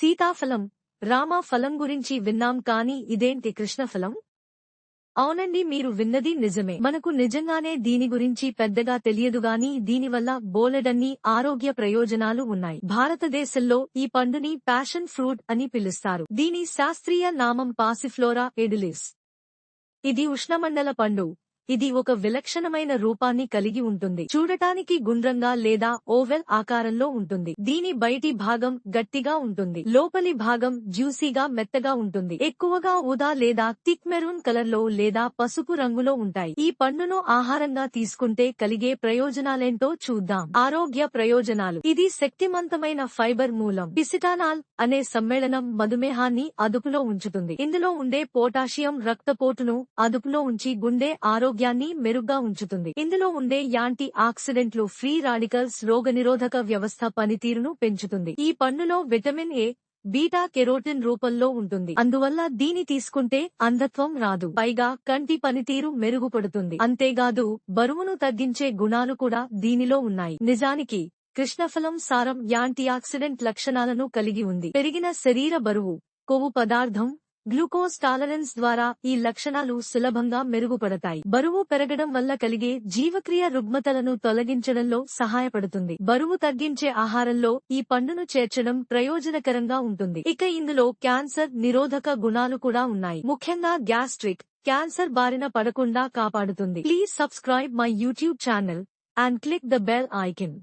సీతాఫలం రామాఫలం గురించి విన్నాం కానీ ఇదేంటి కృష్ణఫలం? అవునండి మీరు విన్నది నిజమే. మనకు నిజంగానే దీని గురించి పెద్దగా తెలియదుగాని దీనివల్ల బోలెడన్ని ఆరోగ్య ప్రయోజనాలు ఉన్నాయి. భారతదేశంలో ఈ పండుని ప్యాషన్ ఫ్రూట్ అని పిలుస్తారు. దీని శాస్త్రీయ నామం పాసిఫ్లోరా ఎడిలిస్ ఇది ఉష్ణమండల పండు. ఇది ఒక విలక్షణమైన రూపాన్ని కలిగి ఉంటుంది. చూడటానికి గుండ్రంగా లేదా ఓవెల్ ఆకారంలో ఉంటుంది. దీని బయటి భాగం గట్టిగా ఉంటుంది. లోపలి భాగం జ్యూసీగా మెత్తగా ఉంటుంది. ఎక్కువగా ఊదా లేదా థిక్ మెరూన్ కలర్లో లేదా పసుపు రంగులో ఉంటాయి. ఈ పండును ఆహారంగా తీసుకుంటే కలిగే ప్రయోజనాలేంటో చూద్దాం. ఆరోగ్య ప్రయోజనాలు. ఇది శక్తిమంతమైన ఫైబర్ మూలం. పిసిటానాల్ అనే సమ్మేళనం మధుమేహాన్ని అదుపులో ఉంచుతుంది. ఇందులో ఉండే పొటాషియం రక్తపోటును అదుపులో ఉంచి గుండె ఆరోగ్య ఆరోగ్యాన్ని మెరుగ్గా ఉంచుతుంది. ఇందులో ఉండే యాంటీ ఆక్సిడెంట్లు ఫ్రీ రాడికల్స్ రోగనిరోధక వ్యవస్థ పనితీరును పెంచుతుంది. ఈ పండులో విటమిన్ ఏ బీటా కెరోటిన్ రూపంలో ఉంటుంది. అందువల్ల దీని తీసుకుంటే అంధత్వం రాదు. పైగా కంటి పనితీరు మెరుగుపడుతుంది. అంతేకాదు బరువును తగ్గించే గుణాలు కూడా దీనిలో ఉన్నాయి. నిజానికి కృష్ణఫలం సారం యాంటీ ఆక్సిడెంట్ లక్షణాలను కలిగి ఉంది. పెరిగిన శరీర బరువు కొవ్వు పదార్థం గ్లూకోజ్ టాలరెన్స్ ద్వారా ఈ లక్షణాలు సులభంగా మెరుగుపడతాయి. బరువు పెరగడం వల్ల కలిగే జీవక్రియ రుగ్మతలను తొలగించడంలో సహాయపడుతుంది. బరువు తగ్గించే ఆహారంలో ఈ పండును చేర్చడం ప్రయోజనకరంగా ఉంటుంది. ఇక ఇందులో క్యాన్సర్ నిరోధక గుణాలు కూడా ఉన్నాయి. ముఖ్యంగా గ్యాస్ట్రిక్ క్యాన్సర్ బారిన పడకుండా కాపాడుతుంది. Please subscribe my YouTube channel and click the bell icon.